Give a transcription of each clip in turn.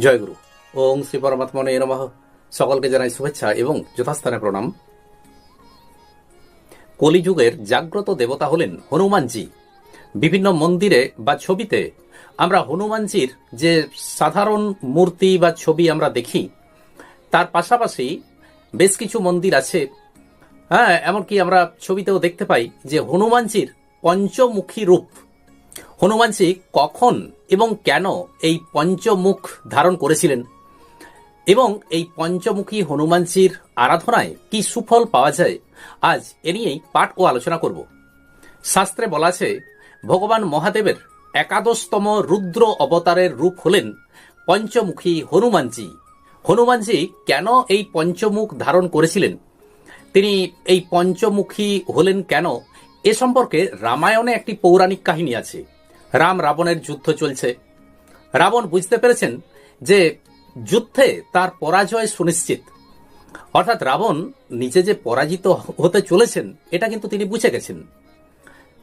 জয়গুরু। ওং শ্রী পরমাত্মনে নমঃ। সকলকে জানাই শুভেচ্ছা এবং যথাস্থানে প্রণাম। কলিযুগের জাগ্রত দেবতা হলেন হনুমানজি। বিভিন্ন মন্দিরে বা ছবিতে আমরা হনুমানজির যে সাধারণ মূর্তি বা ছবি আমরা দেখি, তার পাশাপাশি বেশ কিছু মন্দির আছে। হ্যাঁ এমনকি আমরা ছবিতেও দেখতে পাই যে হনুমানজির পঞ্চমুখী রূপ হনুমানজি কখন এবং কেন এই পঞ্চমুখ ধারণ করেছিলেন? এবং এই পঞ্চমুখী হনুমানজির আরাধনায় কি সুফল পাওয়া যায়? আজ এ নিয়েই পাঠ ও আলোচনা করব। শাস্ত্রে বলা আছে, ভগবান মহাদেবের একাদশতম রুদ্র অবতারের রূপ হলেন পঞ্চমুখী হনুমানজি। হনুমানজি কেন এই পঞ্চমুখ ধারণ করেছিলেন? তিনি এই পঞ্চমুখী হলেন কেন? এ সম্পর্কে রামায়ণে একটি পৌরাণিক কাহিনী আছে। রাম রাবণের যুদ্ধ চলছে। রাবণ বুঝতে পেরেছেন যে যুদ্ধে তার পরাজয় সুনিশ্চিত। অর্থাৎ রাবণ নিজে যে পরাজিত হতে চলেছেন, এটা কিন্তু তিনি বুঝে গেছেন।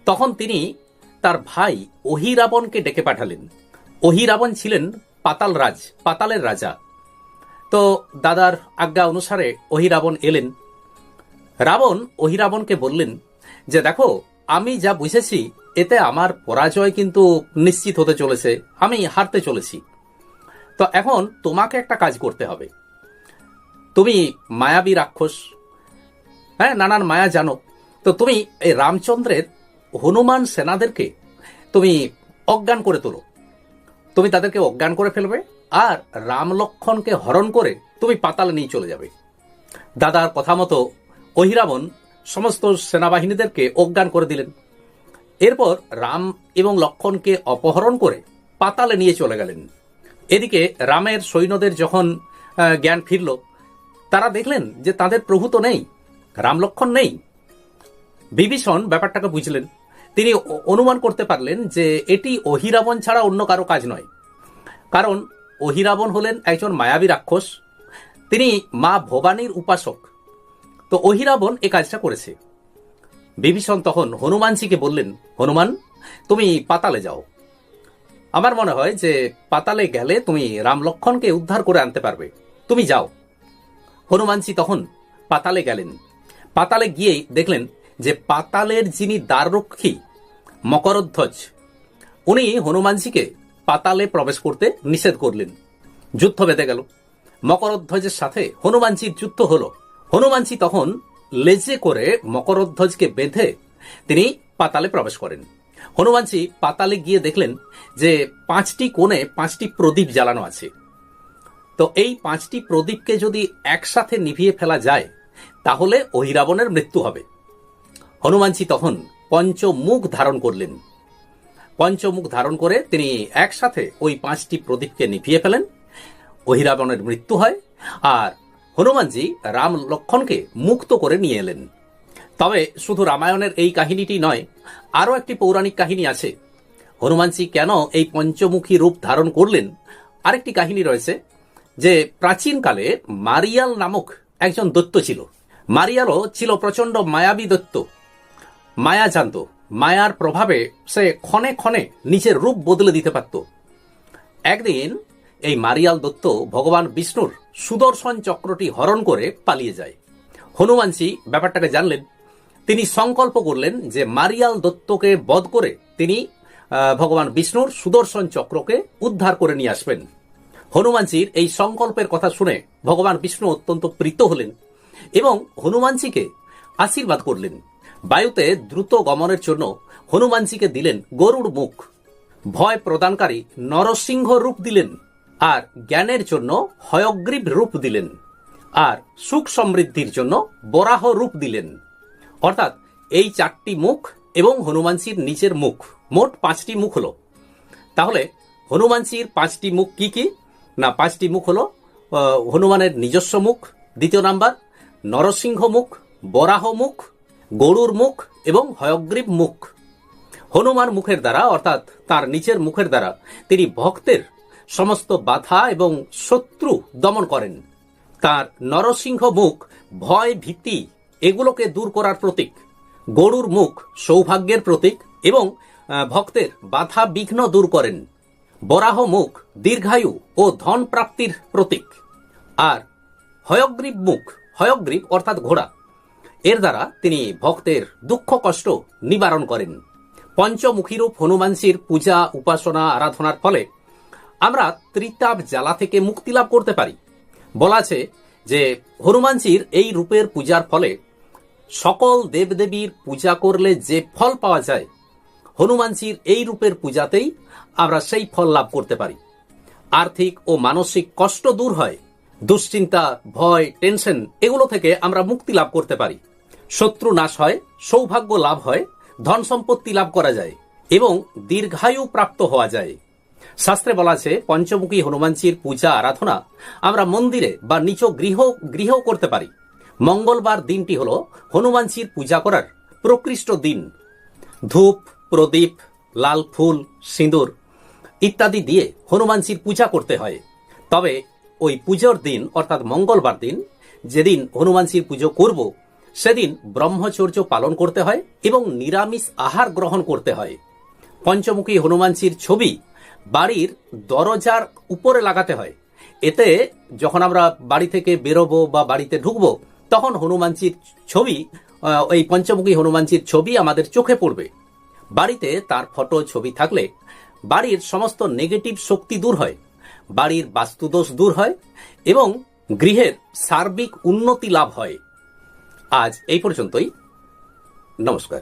তখন তিনি তার ভাই অহিরাবণকে ডেকে পাঠালেন। অহিরাবণ ছিলেন পাতাল রাজ, পাতালের রাজা। তো দাদার আজ্ঞা অনুসারে অহিরাবণ এলেন। রাবণ অহিরাবণকে বললেন যে, দেখো আমি যা বুঝেছি, এতে আমার পরাজয় কিন্তু নিশ্চিত হতে চলেছে। আমি হারতে চলেছি। তো এখন তোমাকে একটা কাজ করতে হবে। তুমি মায়াবী রাক্ষস। হ্যাঁ নানান মায়া জানো। তো তুমি এই রামচন্দ্রের হনুমান সেনাদেরকে তুমি অজ্ঞান করে তোলো। তুমি তাদেরকে অজ্ঞান করে ফেলবে আর রাম লক্ষণকে হরণ করে তুমি পাতালে নিয়ে চলে যাবে। দাদার কথা মতো অহিরাবণ সমস্ত সেনাবাহিনীদেরকে অজ্ঞান করে দিলেন। এরপর রাম এবং লক্ষণকে অপহরণ করে পাতালে নিয়ে চলে গেলেন। এদিকে রামের সৈন্যদের যখন জ্ঞান ফিরল, তারা দেখলেন যে তাদের প্রভু তো নেই, রাম লক্ষণ নেই। বিভীষণ ব্যাপারটাকে বুঝলেন। তিনি অনুমান করতে পারলেন যে এটি অহিরাবণ ছাড়া অন্য কারও কাজ নয়। কারণ অহিরাবণ হলেন একজন মায়াবী রাক্ষস। তিনি মা ভবানীর উপাসক। তো অহিরাবণ এ কাজটা করেছে। বিভীষণ তখন হনুমানজিকে বললেন, হনুমান, তুমি পাতালে যাও। আমার মনে হয় যে পাতালে গেলে তুমি রাম লক্ষণকে উদ্ধার করে আনতে পারবে। তুমি যাও। হনুমানজি তখন পাতালে গেলেন। পাতালে গিয়েই দেখলেন যে পাতালের যিনি দ্বাররক্ষী, মকরধ্বজ, উনি হনুমানজিকে পাতালে প্রবেশ করতে নিষেধ করলেন। যুদ্ধ বেঁধে গেল। মকরধ্বজের সাথে হনুমানজির যুদ্ধ হলো। হনুমানজি তখন লেজে করে মকরধ্বজকে বেঁধে তিনি পাতালে প্রবেশ করেন। হনুমানজি পাতালে গিয়ে দেখলেন যে পাঁচটি কোণে পাঁচটি প্রদীপ জ্বালানো আছে। তো এই পাঁচটি প্রদীপকে যদি একসাথে নিভিয়ে ফেলা যায়, তাহলে অহিরাবণের মৃত্যু হবে। হনুমানজি তখন পঞ্চমুখ ধারণ করলেন। পঞ্চমুখ ধারণ করে তিনি একসাথে ওই পাঁচটি প্রদীপকে নিভিয়ে ফেলেন। অহিরাবণের মৃত্যু হয়, আর হনুমানজি রাম লক্ষণকে মুক্ত করে নিয়ে এলেন। তবে শুধু রামায়ণের এই কাহিনীটি নয়, আরও একটি পৌরাণিক কাহিনী আছে। হনুমানজি কেন এই পঞ্চমুখী রূপ ধারণ করলেন? আরেকটি কাহিনী রয়েছে যে প্রাচীনকালে মারিয়াল নামক একজন দৈত্য ছিল। মারিয়ালও ছিল প্রচণ্ড মায়াবী দৈত্য। মায়া জানত, মায়ার প্রভাবে সে ক্ষণে ক্ষণে নিজের রূপ বদলে দিতে পারত। একদিন এই মারিয়াল দত্ত ভগবান বিষ্ণুর সুদর্শন চক্রটি হরণ করে পালিয়ে যায়। হনুমানজি ব্যাপারটাকে জানলেন। তিনি সংকল্প করলেন যে মারিয়াল দত্তকে বধ করে তিনি ভগবান বিষ্ণুর সুদর্শন চক্রকে উদ্ধার করে নিয়ে আসবেন। হনুমানজির এই সংকল্পের কথা শুনে ভগবান বিষ্ণু অত্যন্ত প্রীত হলেন এবং হনুমানজিকে আশীর্বাদ করলেন। বায়ুতে দ্রুত গমনের জন্য হনুমানজিকে দিলেন গরুড় মুখ। ভয় প্রদানকারী নরসিংহ রূপ দিলেন। আর জ্ঞানের জন্য হয়গ্রীব রূপ দিলেন, আর সুখ সমৃদ্ধির জন্য বরাহ রূপ দিলেন। অর্থাৎ এই চারটি মুখ এবং হনুমানজির নিচের মুখ, মোট পাঁচটি মুখ হলো। তাহলে হনুমানজির পাঁচটি মুখ কি কি? না, পাঁচটি মুখ হলো হনুমানের নিজস্ব মুখ, দ্বিতীয় নাম্বার, নরসিংহ মুখ, বরাহ মুখ, গরুর মুখ এবং হয়গ্রীব মুখ। হনুমান মুখের দ্বারা, অর্থাৎ তার নিচের মুখের দ্বারা, তিনি ভক্তের সমস্ত বাধা এবং শত্রু দমন করেন। তার নরসিংহ মুখ, ভয় ভীতি, এগুলোকে দূর করার প্রতীক। গরুর মুখ, সৌভাগ্যের প্রতীক এবং ভক্তের বাধা বিঘ্ন দূর করেন। বরাহ মুখ, দীর্ঘায়ু ও ধন প্রাপ্তির প্রতীক। আর হয়গ্রীব মুখ, হয়গ্রীব অর্থাৎ ঘোড়া। এর দ্বারা তিনি ভক্তের দুঃখ কষ্ট নিবারণ করেন। পঞ্চমুখীরূপ হনুমানজির পূজা, উপাসনা, আরাধনার ফলে আমরা ত্রিতাপ জ্বালা থেকে মুক্তি লাভ করতে পারি। বলা আছে যে হনুমানজির এই রূপের পূজার ফলে সকল দেবদেবীর পূজা করলে যে ফল পাওয়া যায়, হনুমানজির এই রূপের পূজাতেই আমরা সেই ফল লাভ করতে পারি। আর্থিক ও মানসিক কষ্ট দূর হয়, দুশ্চিন্তা, ভয়, টেনশন এগুলো থেকে আমরা মুক্তি লাভ করতে পারি। শত্রু নাশ হয়, সৌভাগ্য লাভ হয়, ধন সম্পত্তি লাভ করা যায় এবং দীর্ঘায়ু প্রাপ্ত হওয়া যায়। শাস্ত্রে বলা আছে, পঞ্চমুখী হনুমানজির পূজা, আরাধনা, আমরা মন্দিরে বা নিচ গৃহ, গৃহেও করতে পারি। মঙ্গলবার দিনটি হল হনুমানজির পূজা করার প্রকৃষ্ট দিন। ধূপ, প্রদীপ, লাল ফুল, সিঁদুর ইত্যাদি দিয়ে হনুমানজির পূজা করতে হয়। তবে ওই পুজোর দিন, অর্থাৎ মঙ্গলবার দিন, যেদিন হনুমানজির পুজো করব, সেদিন ব্রহ্মচর্য পালন করতে হয় এবং নিরামিষ আহার গ্রহণ করতে হয়। পঞ্চমুখী হনুমানজির ছবি বাড়ির দরজার উপরে লাগাতে হয়। এতে যখন আমরা বাড়ি থেকে বেরোবো বা বাড়িতে ঢুকবো, তখন হনুমানজির ছবি ওই পঞ্চমুখী হনুমানজির ছবি আমাদের চোখে পড়বে। বাড়িতে তার ফটো, ছবি থাকলে বাড়ির সমস্ত নেগেটিভ শক্তি দূর হয়, বাড়ির বাস্তুদোষ দূর হয় এবং গৃহের সার্বিক উন্নতি লাভ হয়। আজ এই পর্যন্তই। নমস্কার।